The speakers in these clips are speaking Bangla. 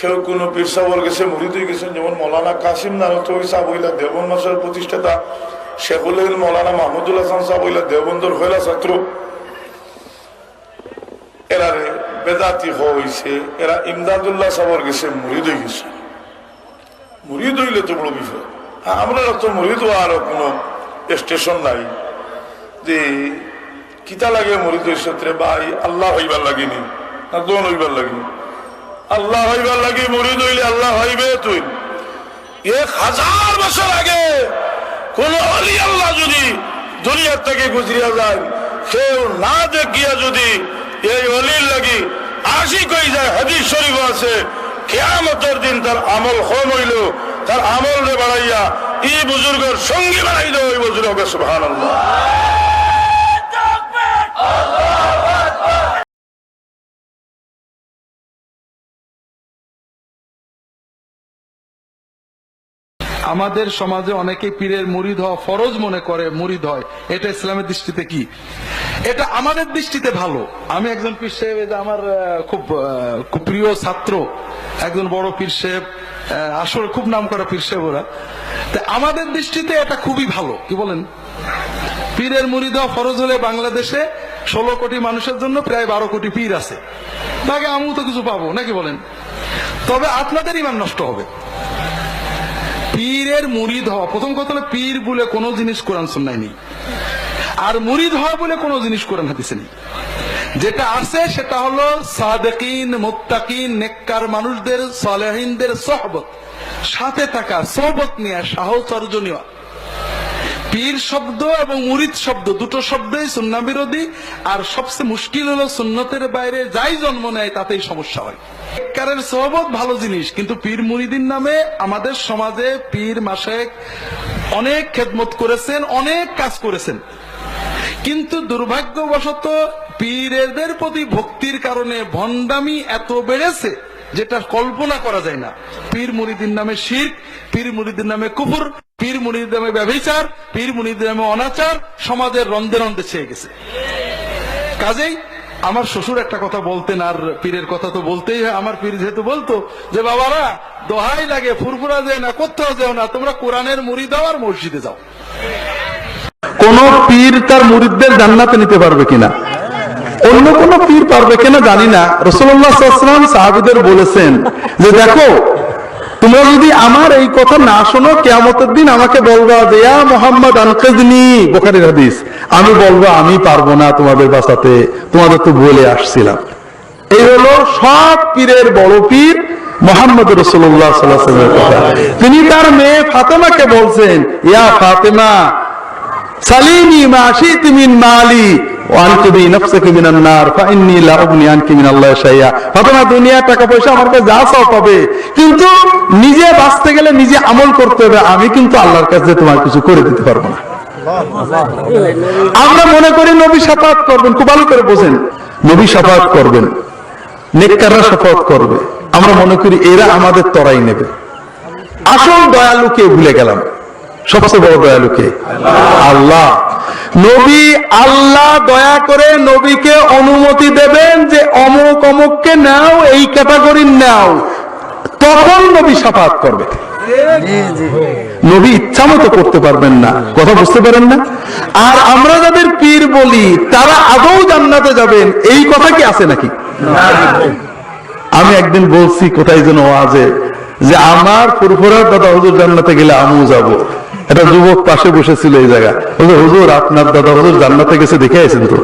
সেও কোনো পীর সাহর গেছে মুরিদ হয়ে গেছেন। যেমন মৌলানা কাসিম নারত সাবইলা দেবন মাসের প্রতিষ্ঠাতা, শেখুল মৌলানা মাহমুদুল হাসান সাবইলা দেবন্দর হইলা ছাত্র। এরা বেদাতি হয়েছে এরা ইমদাদুল্লাহ সাবর গেছে মুরিদ হয়ে গেছে। মুরিদ হইলে তো বড় বিষয় আমরা তো মুরিদ হওয়ার কোনো স্টেশন নাই। যে কিতা লাগে মরিদ সত্রে ভাই, আল্লাহ হইবার লাগেনি, না দোন হইবার লাগিনি। আল্লাহ হইবার লাগি মরিদ হইলে আল্লাহ হইবে তুই। এক হাজার বছর আগে কোন অলি আল্লাহ যদি দুনিয়ার থেকে গুজরিয়া যায়, কেউ না দেখিয়া যদি এই অলির লাগি আশি কই যায়, হাদিস শরীফ আছে, কেয়ামতের দিন তার আমল কম হইল, তার আমল রে বাড়াইয়া ই বুজুর্গের সঙ্গী বাড়াই দেয় ওই বুজুর্গ সুবহান আমাদের সমাজে অনেকে পীরের মুরিদ হওয়া ফরজ মনে করে, মুরিদ হয়। এটা ইসলামের দৃষ্টিতে কি? এটা আমাদের দৃষ্টিতে ভালো। আমি একজন পীর সাহেব আমার খুব খুব প্রিয় ছাত্র, একজন বড় পীর সাহেব আসলে খুব নাম করা পীর সাহেব ওরা। আমাদের দৃষ্টিতে এটা খুবই ভালো, কি বলেন? পীরের মুরিদ হওয়া ফরজ হলে বাংলাদেশে ষোলো কোটি মানুষের জন্য প্রায় বারো কোটি পীর আছে। তাকে আমিও তো কিছু পাবো, নাকি বলেন? তবে আপনাদের ইমান নষ্ট হবে। পীরের মুরিদ হওয়া। প্রথম কথা হলো পীর বলে কোনো জিনিস কোরআন সুন্নায় নেই। আর মুরিদ হওয়া বলে কোনো জিনিস কোরআন হাদিসে নেই। যেটা আছে সেটা হলো সাদেকিন, মুত্তাকিন, নেককার মানুষদের, সালেহিনদের সহবত। সাথে থাকা, সোহবত নিয়ে সাহচর্য নেওয়া। পীর শব্দ এবং মুরিদ শব্দ দুটো শব্দই সুন্না বিরোধী আর সবচেয়ে মুশকিল হলো সুন্নতের বাইরে যাই জন্ম নেয় তাতেই সমস্যা হয়। নেককারের সোহবত ভালো জিনিস, কিন্তু পীর মুরিদিন নামে আমাদের সমাজে পীর মাসেক অনেক খেদমত করেছেন, অনেক কাজ করেছেন। কিন্তু দুর্ভাগ্যবশত পীরেদের প্রতি ভক্তির কারণে ভণ্ডামি এত বেড়েছে, যেটা কল্পনা করা যায় না। পীর মুরিদিন নামে শির্ক, পীর মুরিদিন নামে কুকুর পীর মুরিদিন নামে ব্যভিচার, পীর মুরিদিন নামে অনাচার সমাজের রন্ধে রন্ধে ছেয়ে গেছে। কাজেই আমার শ্বশুর একটা কথা বলতেন আর পীরের কথা তো বলতেই হয়। আমার পীর যেহেতু বলতো যে, বাবারা, দোহাই লাগে, ফুরফুরা যায় না, কোথাও যাও না, তোমরা কোরআনের মুড়ি দাও আর মসজিদে যাও। কোন পীর তার মুরিদদের জান্নাতে নিতে পারবে কিনা? অন্য কোন পীর পারবে কিনা জানি না। রসুল্লাহাম সাহাবিদের বলেছেন যে, দেখো তোমরা যদি আমার এই কথা না শোনো, কেয়ামতের দিন আমাকে বলবা যে, ইয়া মোহাম্মদ, আনকেজনি। বোখারির হাদিস। আমি বলব, আমি পারব না তোমাদের বাঁচাতে। তোমাদের তো বলে আসছিলাম। এই হলো সব পীরের বড় পীর মোহাম্মদ রসুল্লাহ সাল্লামের কথা। তিনি তার মেয়ে ফাতেমাকে বলছেন, ইয়া ফাতেমা সালিনি মা শিতি মিন মালি। ওয়ানকিবি নফসাকি মিনান নার লা উগনি আনকি মিন আল্লাহ শাইয়া দুনিয়া টাকা পয়সা আমার কাছে যা চাও পাবে। কিন্তু নিজে বাঁচতে গেলে নিজে আমল করতে হবে, আমি কিন্তু আল্লাহর কাছে তোমার কিছু করে দিতে পারব না। আমরা মনে করি নবী সাফাত করবেন, খুব ভালো করে বোঝেন। নবী সাফাত করবেন, নেককাররা সাফাত করবে। আমরা মনে করি এরা আমাদের তরাই নেবে। আসল দয়ালুকে ভুলে গেলাম? সবচেয়ে বড় দয়ালুকে আল্লাহ। নবী আল্লাহ দয়া করে নবীকে অনুমতি দেবেন যে অমুক অমুককে নাও, এই ক্যাটাগরির নাও। তখন নবী সাফাত করবে। নবী ইচ্ছা মতো করতে পারবেন না। কথা বুঝতে পারেন না? আর আমরা যাদের পীর বলি, তারা আদৌ জান্নাতে যাবেন। এই কথা কি আছে নাকি? আমি একদিন বলছি, কোথায় যেন ওয়াজে যে আমার ফুরফুরার দাদা হুজুর জান্নাতে গেলে আমিও যাব। একটা যুবক পাশে বসেছিল এই জায়গা বলছে হুজুর, আপনার দাদা হুজুর জান্নাতে গেছে, দেখে আছেন তো?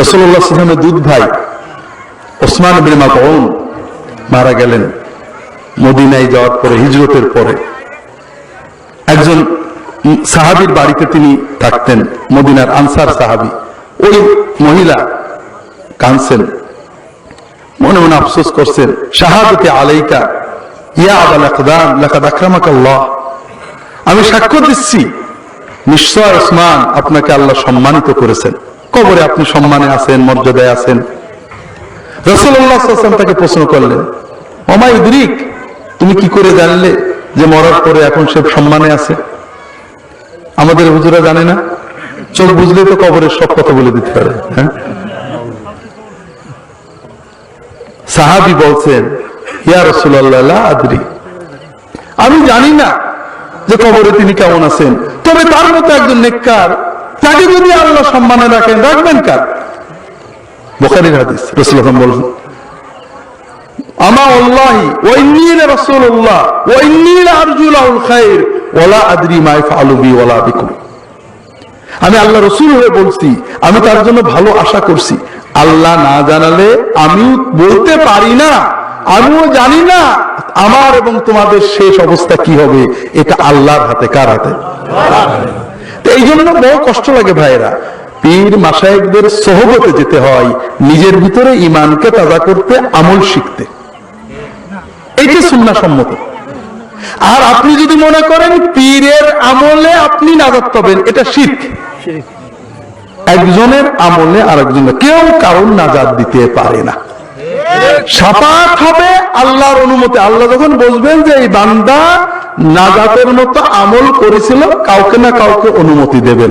রসুল্লাহ দুধ ভাই ওসমান বিন মাতউন মারা গেলেন মদিনায় যাওয়ার পরে, হিজরতের পরে। একজন সাহাবির বাড়িতে তিনি থাকতেন, মদিনার আনসার সাহাবি। ওই মহিলা কানছেন মনে মনে আফসোস করছেন, শাহাদতে আলাইকা ইয়া আবাল আকদাম লাকাদ আকরামাকাল্লাহ। আমি সাক্ষ্য দিচ্ছি। নিশ্চয় ওসমান আপনাকে আল্লাহ সম্মানিত করেছেন। কবরে আপনি সম্মানে আছেন, মর্যাদায় আছেন। রসুল্লাহ তাকে প্রশ্ন করলেন, ওমা ইদরিক, তুমি কি করে জানলে যে মরার পরে এখন সে সম্মানে আছে? আমাদের হুজুরা জানে না। চোখ বুঝলে তো কবরের সব কথা বলে দিতে পারে হ্যাঁ? সাহাবি বলছেন, ইয়া রসুল্লাহ আদরি। আমি জানি না যে কবরে তিনি কেমন আছেন? তবে তার মতো একজন নেককার, তাকে যদি আল্লাহ সম্মানে রাখেন, রাখবেন কার? বোখারির হাদিস রসুল বলছেন আমা আল্লাহি ওয়াইন্নিল রাসূলুল্লাহ ওয়াইন্নিল আরজুলাহুল খাইর ওয়ালা আদরি মা ইয়াফআলু বি বিকুম। আমি আল্লাহ রসুল হয়ে বলছি, আমি তার জন্য ভালো আশা করছি। আল্লাহ না জানালে আমি বলতে পারি না। আমিও জানি না আমার এবং তোমাদের শেষ অবস্থা কি হবে, এটা আল্লাহর হাতে, কার হাতে? এই জন্য বড় কষ্ট লাগে ভাইরা পীর মাসায়েকদের সহবতে যেতে হয়, নিজের ভিতরে ইমানকে তাজা করতে, আমল শিখতে। এইটা সুন্না সম্মত। আর আপনি যদি মনে করেন পীরের আমলে আপনি নাজাত পাবেন, এটা শিখ একজনের আমলে আরেকজনের, কেউ কারণ নাজাত দিতে পারে না। সাপাত হবে আল্লাহর অনুমতি। আল্লাহ যখন বলবেন যে, এই বান্দা নাজাতের মতো আমল করেছিল, কাউকে না কাউকে অনুমতি দেবেন